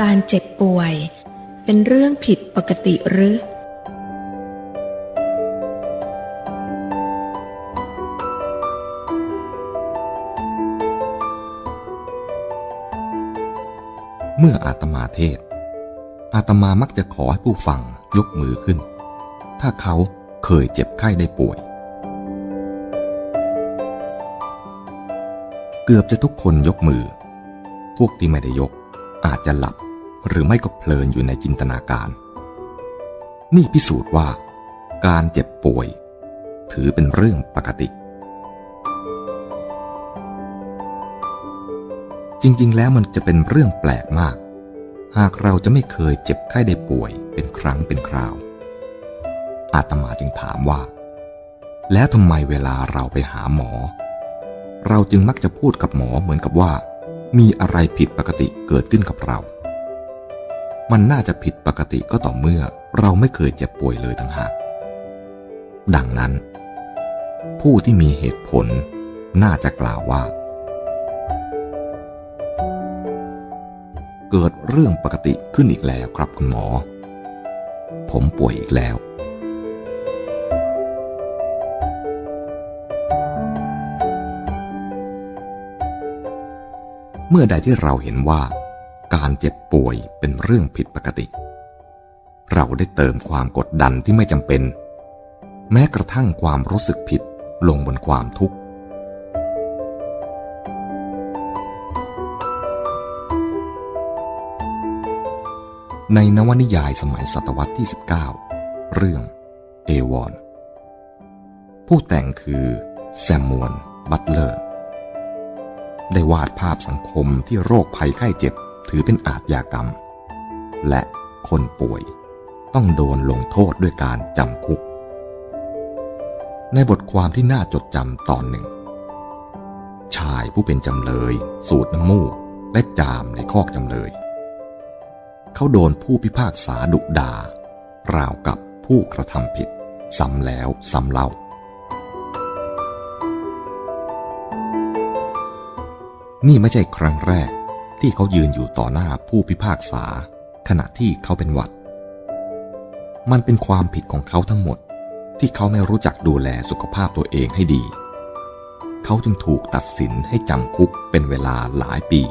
การเจ็บป่วย เป็นเรื่องผิดปกติหรือ เมื่ออาตมาเทศ อาตมามักจะขอให้ผู้ฟังยกมือขึ้น ถ้าเขาเคยเจ็บไข้ได้ป่วย เกือบจะทุกคนยกมือ พวกที่ไม่ได้ยกอาจจะหลับ หรือไม่ก็เพลินอยู่ในจินตนาการ นี่พิสูจน์ว่า การเจ็บป่วย ถือเป็นเรื่องปกติ จริงๆ แล้วมันจะเป็นเรื่องแปลกมาก หากเราจะไม่เคยเจ็บไข้ได้ป่วยเป็นครั้งเป็นคราว อาตมาจึงถามว่า แล้วทำไมเวลาเราไปหาหมอ เราจึงมักจะพูดกับหมอเหมือนกับว่า มีอะไรผิดปกติเกิดขึ้นกับเรา มันน่าจะผิดปกติก็ต่อเมื่อเราไม่เคยเจ็บป่วยเลยทั้งหาก ดังนั้น ผู้ที่มีเหตุผลน่าจะกล่าวว่า เกิดเรื่องปกติขึ้นอีกแล้วครับคุณหมอ ผมป่วยอีกแล้ว เมื่อใดที่เราเห็นว่า การเจ็บป่วยเป็นเรื่องผิดปกติ เราได้เติมความกดดันที่ไม่จำเป็น แม้กระทั่งความรู้สึกผิดลงบนความทุกข์ ในนวนิยายสมัยศตวรรษที่ 19 เรื่องเอวอนผู้แต่งคือแซมมวนบัตเลอร์ ได้วาดภาพสังคมที่โรคภัยไข้เจ็บ ถือเป็นอาทยากรรม และคนป่วยต้องโดนลงโทษด้วยการจำคุก ในบทความที่น่าจดจำตอนหนึ่ง ชายผู้เป็นจำเลย สูดน้ำมูกและจามในคอกจำเลย เขาโดนผู้พิพากษาดุดาราวกับผู้กระทำผิด ซ้ำแล้วซ้ำเล่า นี่ไม่ใช่ครั้งแรก ที่เขายืนอยู่ต่อหน้าผู้พิพากษา ขณะที่เขาเป็นหวัด มันเป็นความผิดของเขาทั้งหมด ที่เขาไม่รู้จักดูแลสุขภาพตัวเองให้ดี เขาจึงถูกตัดสินให้จำคุกเป็นเวลาหลายปี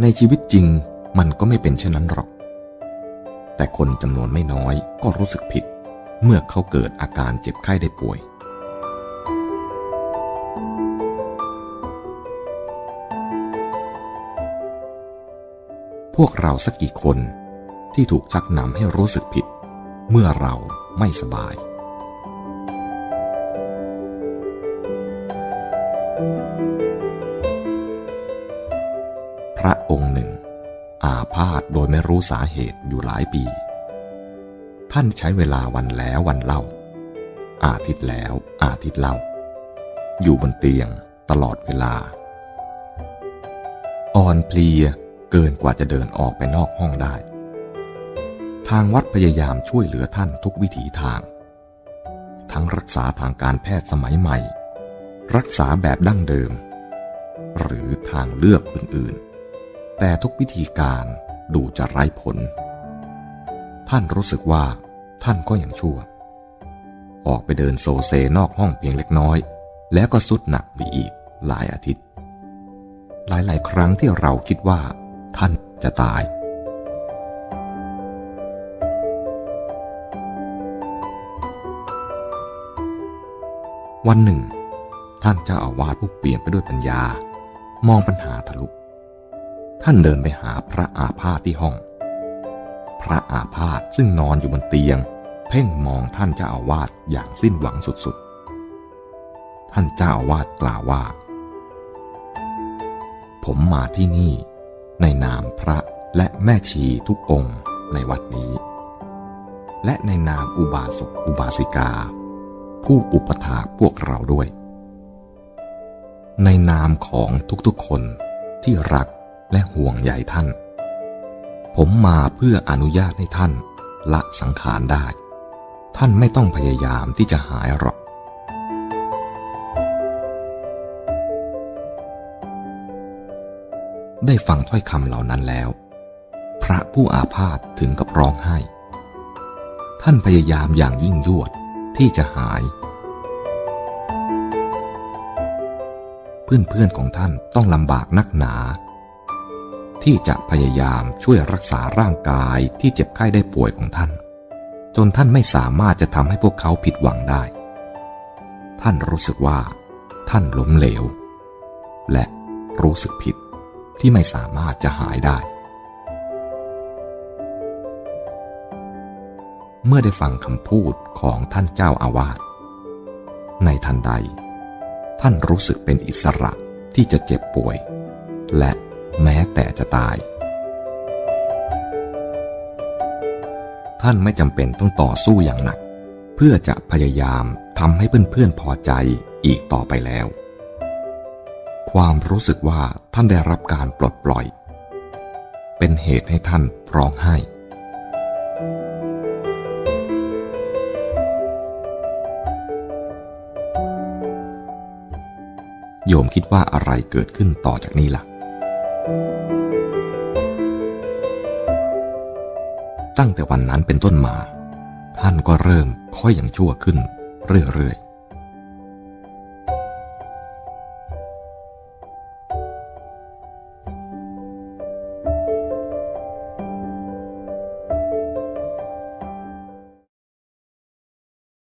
ในชีวิตจริงมันก็ไม่เป็นเช่นนั้นหรอก แต่คนจำนวนไม่น้อยก็รู้สึกผิด เมื่อเขาเกิดอาการเจ็บไข้ได้ป่วย พวกเราสักกี่คนที่ถูกชักนำให้รู้สึกผิด เมื่อเราไม่สบาย พระองค์หนึ่ง อาพาธโดยไม่รู้สาเหตุอยู่หลายปี ท่านใช้เวลาวันแล้ววันเล่า อาทิตย์แล้วอาทิตย์เล่า อยู่บนเตียงตลอดเวลา อ่อนเพลียเกินกว่าจะเดินออกไปนอกห้องได้ ทางวัดพยายามช่วยเหลือท่านทุกวิถีทาง ทั้งรักษาทางการแพทย์สมัยใหม่ รักษาแบบดั้งเดิม หรือทางเลือกอื่นๆ แต่ทุกวิธีการดูจะไร้ผล ท่านรู้สึกว่าท่านก็ยังชั่ว ออกไปเดินโซเซนอกห้องเพียงเล็กน้อย แล้วก็สุดหนักไปอีกหลายอาทิตย์ หลายๆ ครั้งที่เราคิดว่า ท่านจะตาย วันหนึ่ง ท่านเจ้าอาวาสผู้เปลี่ยนไปด้วยปัญญา มองปัญหาทะลุ ท่านเดินไปหาพระอาพาธที่ห้อง พระอาพาธซึ่งนอนอยู่บนเตียง เพ่งมองท่านเจ้าอาวาสอย่างสิ้นหวังสุดๆ ท่านเจ้าอาวาสกล่าวว่า ผมมาที่นี่ ในนามพระและแม่ชีทุกองค์ในวัดนี้ และในนามอุบาสกอุบาสิกา ผู้อุปถากพวกเราด้วย ในนามของทุกๆคนที่รักและห่วงใยท่าน ผมมาเพื่ออนุญาตให้ท่านละสังขารได้ ท่านไม่ต้องพยายามที่จะหายหรอก ได้ฟังถ้อยคำเหล่านั้นแล้ว พระผู้อาพาธถึงกับร้องไห้ ท่านพยายามอย่างยิ่งยวดที่จะหาย เพื่อนๆของท่านต้องลำบากนักหนา ที่จะพยายามช่วยรักษาร่างกายที่เจ็บไข้ได้ป่วยของท่าน จนท่านไม่สามารถจะทำให้พวกเขาผิดหวังได้ ท่านรู้สึกว่า ท่านล้มเหลว และรู้สึกผิดที่ไม่สามารถจะหายได้ เมื่อได้ฟังคำพูดของท่านเจ้าอาวาสในทันใด ท่านรู้สึกเป็นอิสระที่จะเจ็บป่วย และ แม้แต่จะตาย ท่านไม่จำเป็นต้องต่อสู้อย่างหนัก เพื่อจะพยายามทำให้เพื่อนๆพอใจอีกต่อไปแล้ว ความรู้สึกว่าท่านได้รับการปลดปล่อย เป็นเหตุให้ท่านร้องไห้ โยมคิดว่าอะไรเกิดขึ้นต่อจากนี้ล่ะ ตั้งแต่วันนั้นเป็นต้นมา ท่านก็เริ่มค่อยอย่างชั่วขึ้นเรื่อย